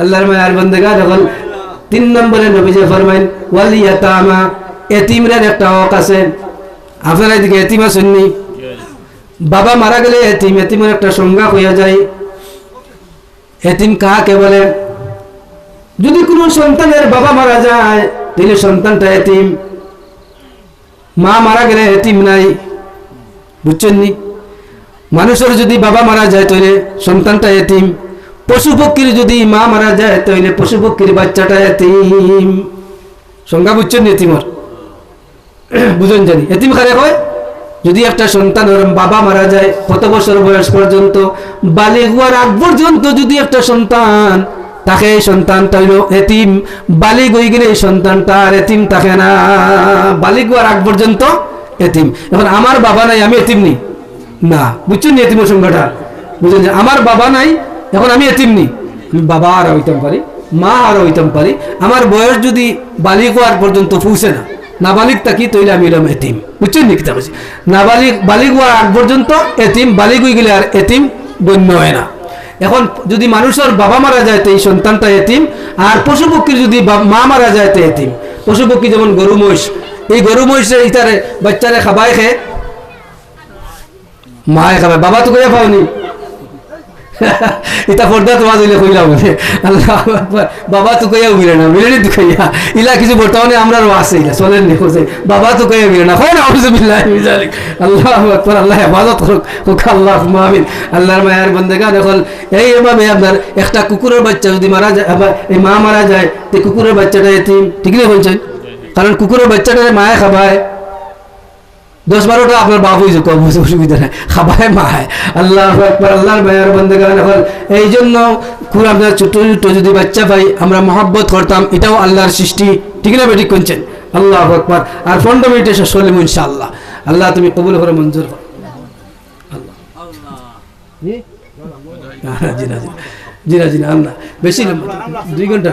আল্লাহর মায়ার বন্দেগা যখন তিন নম্বরে নবীজে ফরমাইন ওয়ালিয়াতামা এতিমরের একটা হক আছে। আপনারা এদিকে এতিম আসেননি বাবা মারা গেলে এতিম, এতিমের একটা সংজ্ঞা হইয়া যায়। এতিম কাকে বলে? যদি কোনো সন্তানের বাবা মারা যায়, তাহলে সন্তানটা এতিম। মা মারা গেলে এতিম নাই। বুঝছেন নি? মানুষের যদি বাবা মারা যায়, তাহলে সন্তানটা এতিম। পশু পক্ষীর যদি মা মারা যায়, তাহলে পশু পক্ষীর বাচ্চাটা এতিম। সংজ্ঞা বুঝছেন এতিমর? বুঝুন জানি। এতিম খারে হয় যদি একটা সন্তানের বাবা মারা যায়, কত বছর বয়স পর্যন্ত? বালিক হওয়ার আগ পর্যন্ত যদি একটা সন্তান, তাকে এই সন্তানটা হইল এতিম। বালিক হয়ে গেলে এই সন্তানটা আর এতিম থাকে না। বালিক হওয়ার আগ পর্যন্ত এতিম। এখন আমার বাবা নাই, আমি এতিম নি? না। বুঝছেন এতিমের সংখ্যাটা বুঝলেন আমার বাবা নাই এখন আমি এতিম নি। আমি বাবা আর হইতাম পারি, মা আর হইতাম পারি। আমার বয়স যদি বালিক হওয়ার পর্যন্ত পৌঁছে না, নাবালিক থাকি তৈলে আমি এলাম এতিম। বুঝছেন নি কিতা বলছি? নাবালিক, বালিক হওয়ার আগ পর্যন্ত এতিম, বালিক হয়ে গেলে আর এতিম গণ্য হয় না। এখন যদি মানুষের বাবা মারা যায়, তো এই সন্তানটা এতিম। আর পশু পক্ষীর যদি মা মারা যায়, তো এতিম। পশু পক্ষী যেমন গরু, মহিষ, এই গরু, মহিষে ইতারে বাচ্চারে খাবাই খে মায়ে খাবে। বাবা তো কইয়া পাওনি পর্দা তোমার দিলে কইলা বলে। আল্লাহ। বাবা তো কইয়া না, মিলে নি কইয়া ইলা কিছু বর্তমানে আমরাও আছে ইলা, চলেন নি হোসে বাবা তো কইয়া না। না আউযু বিল্লাহি মিন আল্লাহ আকবার আল্লাহ হেফাজত করুক আল্লাহ আমিন। আল্লাহর মায়ের দেখল এইভাবে আপনার একটা কুকুরের বাচ্চা যদি মারা যায় এই মা মারা যায়, তো কুকুরের বাচ্চাটা এতিম। ঠিক নেই বলছেন কারণ কুকুরের বাচ্চাটা মায়ে খাবায়। দশ বারোটা আপনার বাবু কম অসুবিধা নেই। খাবায় মায় আল্লাহ একবার আল্লাহর মায়ের বন্ধে গান হল এই জন্য আপনার ছোট ছোট যদি বাচ্চা পাই আমরা মহব্বত করতাম এটাও আল্লাহর সৃষ্টি। ঠিক না বেঠিক করছেন আল্লাহ একবার আর পনেরো মিনিটে শেষ হলিম ইনশাআল্লাহ। আল্লাহ তুমি কবুল করে মঞ্জুর করো। জি? হ্যাঁ, জি না জি না। জি না জি না আল্লাহ। বেশি দুই ঘণ্টা।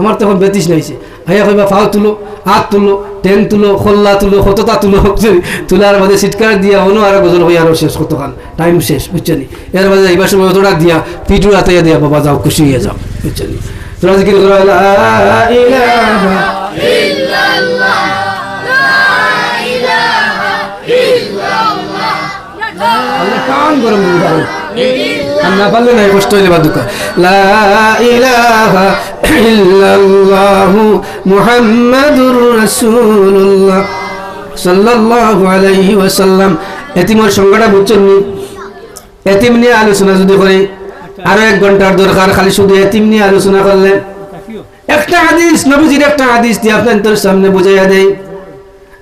আমার তখন বেতিস নাইছে হাইয়া কইবা, ফাও তুলো, হাত তুলো, টেন তুলো, খোল্লা তুলো, কতটা তুলো তুলার মধ্যে সিটকার দিয়া অন্য আর গজল হয়ে আরও শেষ কতক্ষণ টাইম শেষ, বুঝছেন এর মধ্যে এইবার সময় অতটা দিয়া পিটু রাতে দিয়া বাবা, যাও, খুশি হয়ে যাও, বুঝছেন তোরা জিকির করো গরম আর না পারলে না কষ্ট হয়ে যাবার দুঃখ লা ইলাহা ইল্লাল্লাহু মুহাম্মাদুর রাসূলুল্লাহ সাল্লাল্লাহু আলাইহি ওয়াসাল্লাম। এতিমের সংজ্ঞাটা বুঝছেন নি? এতিম নিয়ে আলোচনা যদি করে আরও এক ঘণ্টার দরকার খালি শুধু এতিম নিয়ে আলোচনা করলে। একটা হাদিস, নবীজির একটা হাদিস দিয়ে আপনার সামনে বুঝাইয়া দেয়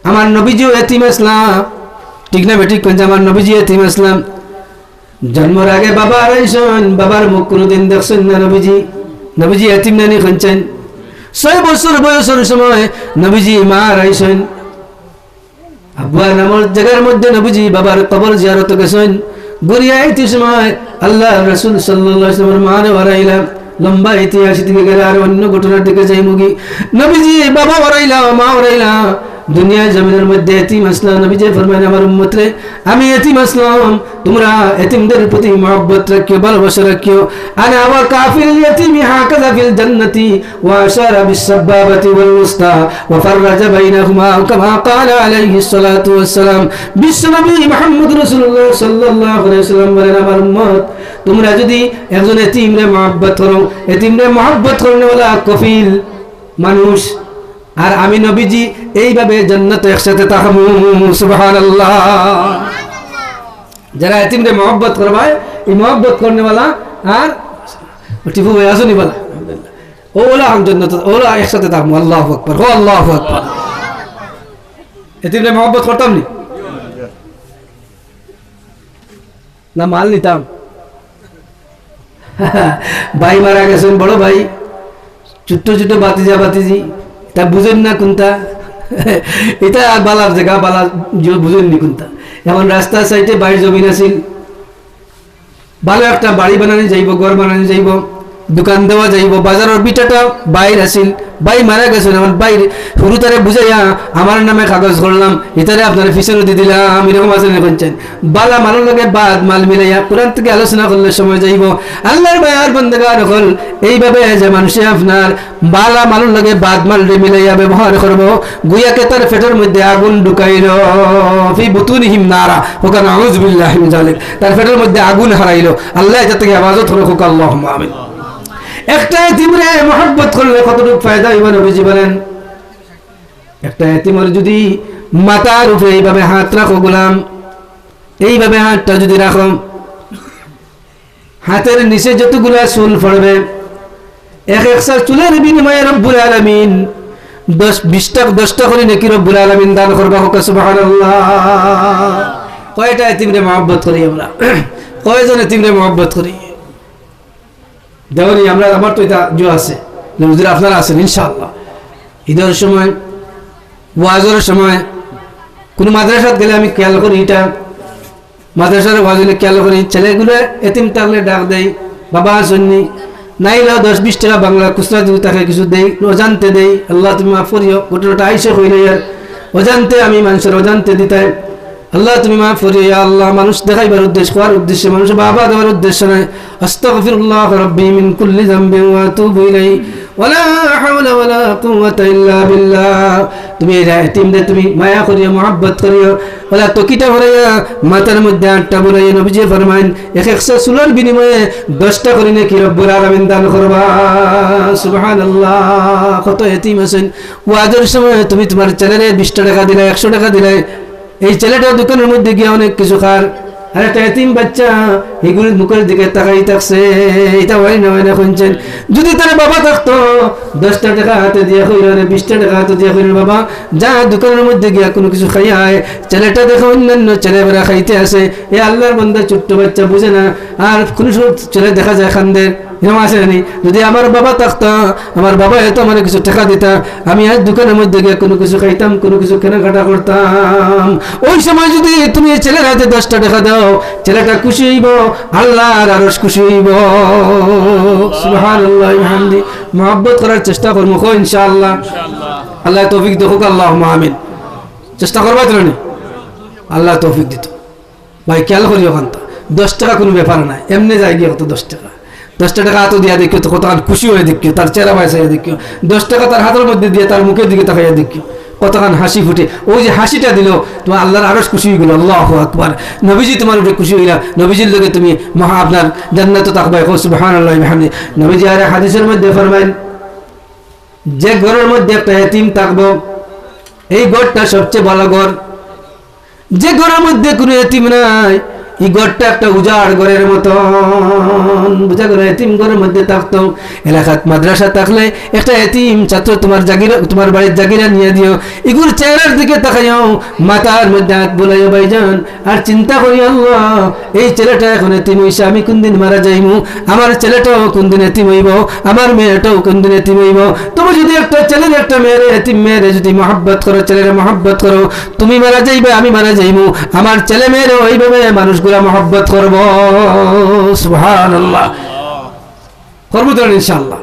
আমার নবীজিও এতিম ইসলাম। ঠিক না বেঠিক আমার নবীজি এতিম ইসলাম। জন্মের আগে বাবা আড়াইশন বাবার মুখ কোনোদিন দেখছেন না নবীজি। নবীজি এতিম নানি খুঁজছেন ছয় বছর বয়সের সময় নবীজি মা আড়াইশন আব্বা নামর জায়গার মধ্যে নবীজি বাবার কবর জিয়ারত গেছেন। গড়িয়া আইতে সময় আল্লাহ রসুল সাল্লামের মানে হারাইলাম লম্বা ইতিহাস দিকে গেলে আর অন্য ঘটনার দিকে যাই মুগি। নবীজি বাবা হারাইলাম মা হারাইলাম দুনিয়া জমিনের মধ্যে এতিম আসলাম, নবীজি ফরমাইন আমার উম্মতরে, আমি এতিম আসলাম। তোমরা এতিমদের প্রতি মহব্বত রাখিও, ভালোবাসা রাখিও। আনা ওয়া কাফিল ইয়াতিমি হাকাযা ফিল জান্নাতি ওয়া আশারা বিস-সাব্বাবাতি ওয়াল উসতা ওয়া ফাররাজা বাইনাহুমা কামা ক্বালা আলাইহিস সালাতু ওয়াস সালাম বিশ্বনবী মুহাম্মদ রাসূলুল্লাহ সাল্লাল্লাহু আলাইহি ওয়াসাল্লাম বলেন, আমার উম্মত, তোমরা যদি একজন এতিমরে মহব্বত করো, এতিমরে মহব্বত করনে ওয়ালা কফিল মানুষ আর আমি নবীজি এইভাবে জন্নতে একসাথে তাহামু সুবহানাল্লাহ। যারা এতিমরে মহব্বত করবায় এই মহব্বত করনেওয়ালা আর টিপু ভাই আসুনি বলা। ওলা ওলা মহব্বত করতাম নি? না, মাল নিতাম। মারা গেছেন, বড় ভাই। ছোট্ট ছোট্ট বাতিজা বাতিজি। তা বুঝেন না কোনটা? এটা বালার জায়গা, বালার বুঝেন নি কোনটা? এমন রাস্তার সাইডে বাড়ির জমিন আছিল ভালো একটা বাড়ি বানানো যাইব, ঘর বানানো যাইব। দোকান দেওয়া যাইব, বাজারের বিটাটা বাইর আছিল, বাই মারা গেছেন আমার বাইরে সরু তারে বুঝাইয়া আমার নামে কাগজ করলাম, ইতারে আপনার ফিসের দিয়ে দিলাম, এরকম আছে না বলছেন? বালা মানুষ লগে বাদ মাল মিলাইয়া কোরআন থেকে আলোচনা করলে সময় যাইব। আল্লাহর বায়ার বন্দেগার হল, এইভাবে যে মানুষে আপনার বালা মানুষ লগে বাদ মাল মিলাইয়া ব্যবহার করব গুয়াকে তার পেটের মধ্যে আগুন ঢুকাইল, ফি বুতুনিহিম নারা ওখানে আউজ বিল্লাহি তার পেটের মধ্যে আগুন হারাইলো। আল্লাহ এটা থেকে আওয়াজত হলো হোক আল্লাহুম্মা আমিন। একটা এতিমরে মহব্বত করলে কতটুকু ফায়দা হইব নবীজি বলেন? একটা এতিমের যদি মাথার উপরে এইভাবে হাত রাখো গোলাম, এইভাবে হাতটা যদি রাখো, হাতের নিচে যতগুলা চুল পড়বে, এক একশো চুলের বিনিময়ে রব্বুল আলমিন দশ, বিশটা, দশটা করে নাকি রব্বুল আলমিন দান করবা হোক কয়টা এতিমরে মহব্বত করি আমরা? কয়জন এতিমরে মহব্বত করি? দেওয়ানি, আমরা, আমার তো এটা জো আছে। হুজুর আপনারা আছেন, ইনশাআল্লাহ। ঈদের সময়, ওয়াজের সময়, কোনো মাদ্রাসাত গেলে আমি খেয়াল করি, এটা মাদ্রাসার ওয়াজ হলে খেয়াল করি। ছেলেগুলো এতিম থাকলে ডাক দেই বাবা শুননি নাইলেও দশ, বিশ টাকা বাংলা খুচরা যদি তাকে কিছু দেই অজান্তে দেই আল্লাহ তুমি মাফ করিও। ঘটনাটা আইসে হইলে আর অজান্তে আমি মানুষের অজান্তে দিতাই আল্লাহ, তুমি করিও, ইয়া আল্লাহ, মানুষ দেখাইবার উদ্দেশ্য, হওয়ার উদ্দেশ্যে, মানুষ বাবা দেওয়ার উদ্দেশ্য নাই। আস্তাগফিরুল্লাহ রাব্বি মিন কুল্লি যামবিন ওয়া আতুবু ইলাইহি। ওয়ালা হাওলা ওয়ালা কুওয়াতা ইল্লা বিল্লাহ। তুমি এই এতিমদের তুমি মায়া করিও, মহব্বত করিও। ওলা তকিটা ভরাইয়া মাথার মধ্যে আটটা ভরাইয়া নবীজি ফরমাইন, এক একশো সুলোর বিনিময়ে দশটা করি নাকি রব্বুল আলামিন দান করবা। সুবহানাল্লাহ, কত এতিম আছেন। ওয়াজের সময় তুমি তোমার ছেলেরে বিশটা টাকা দিলে, একশো টাকা দিলে। এই ছেলেটা দোকানের মধ্যে গিয়ে অনেক কিছু খার আর এতিম বাচ্চা এগুলির মুখের দিকে তাকাই থাকছে। এটা হয় না হয় না শুনছেন যদি তার বাবা থাকতো, দশটা টাকা হাতে দিয়ে হইল রে, বিশটা টাকা হাতে দিয়ে হইল বাবা, যা দোকানের মধ্যে গিয়া কোনো কিছু খাইয়ায়, ছেলেটা দেখে অন্যান্য ছেলেমেয়েরা খাইতে আসে। এ আল্লাহর বন্ধা ছোট্ট বাচ্চা বুঝে না। আর কোনো সব ছেলে দেখা যায় খানদের। এরকম আছে নানি যদি আমার বাবা থাকতো আমার বাবা এত আমার কিছু টাকা দিতা আমি আজ দোকানের মধ্যে গিয়ে কোনো কিছু খাইতাম কোনো কিছু কেনাকাটা করতাম। ওই সময় যদি তুমি ছেলের হাতে দশটা টাকা দাও ছেলেটা খুশি হইব আল্লাহ আর আরস খুশি হইব। হামদি মহব্বত করার চেষ্টা করব কো ইনশাআল্লাহ। আল্লাহ তৌফিক দেখুক আল্লাহ আমিন। চেষ্টা করবা তো নি আল্লাহ তৌফিক দিত। ভাই খেয়াল করি ওখান দশ টাকা কোনো ব্যাপার নাই এমনি যাই গিয়ে কত দশ টাকা। দশটা টাকা হাতও দিয়া দেখিও তো কতক্ষণ খুশি হয়ে দেখিও, তার চেহারা বাইসে দেখিও। দশ টাকা তার হাতের মধ্যে দিয়ে তার মুখের দিকে তাকাইয়া দেখিও। কতক্ষণ হাসি ফুটে। ওই যে হাসিটা দিল, তোমার আল্লাহর আরও খুশি হয়ে গেল, আল্লাহ আকবার। নবীজি তোমার উপরে খুশি হইলা। নবীজির লোকে তুমি মহা আপনার জান্নাত তাকবাই সুবহান আল্লাহ হামদি নবীজি আরে হাদিসের মধ্যে ফরমাইন, যে ঘরের মধ্যে একটা এতিম থাকব, এই ঘরটা সবচেয়ে ভালো ঘর। যে ঘরের মধ্যে কোনো এতিম নাই, এই ঘরটা একটা উজাড় ঘরের মতন। বুঝা গেল এতিম ঘরের মধ্যে এলাকাত মাদ্রাসা থাকলে একটা এতিম ছাত্র তোমার তোমার বাড়ির জাগিরা নিয়ে দিও। এগুর চেহারার দিকে তাকাইও মধ্যে হাত বলাইও ভাইজান। আর চিন্তা করি আল্লাহ, এই ছেলেটা এখন এতিম হইছে, আমি কোনদিন মারা যাইমু? আমার ছেলেটাও কোনদিন এতিম হইব? আমার মেয়েটাও কোনদিন এতিম হইব? তুমি যদি একটা ছেলের একটা মেয়ের, এতিম মেয়েরে যদি মহাব্বত করো, ছেলের মহাব্বত করো, তুমি মারা যাইবে, আমি মারা যাইমু। আমার ছেলে মেয়েরও ওইভাবে মানুষগুলা মহব্বত করব। সুবহানাল্লাহ। করব তো ইনশাআল্লাহ।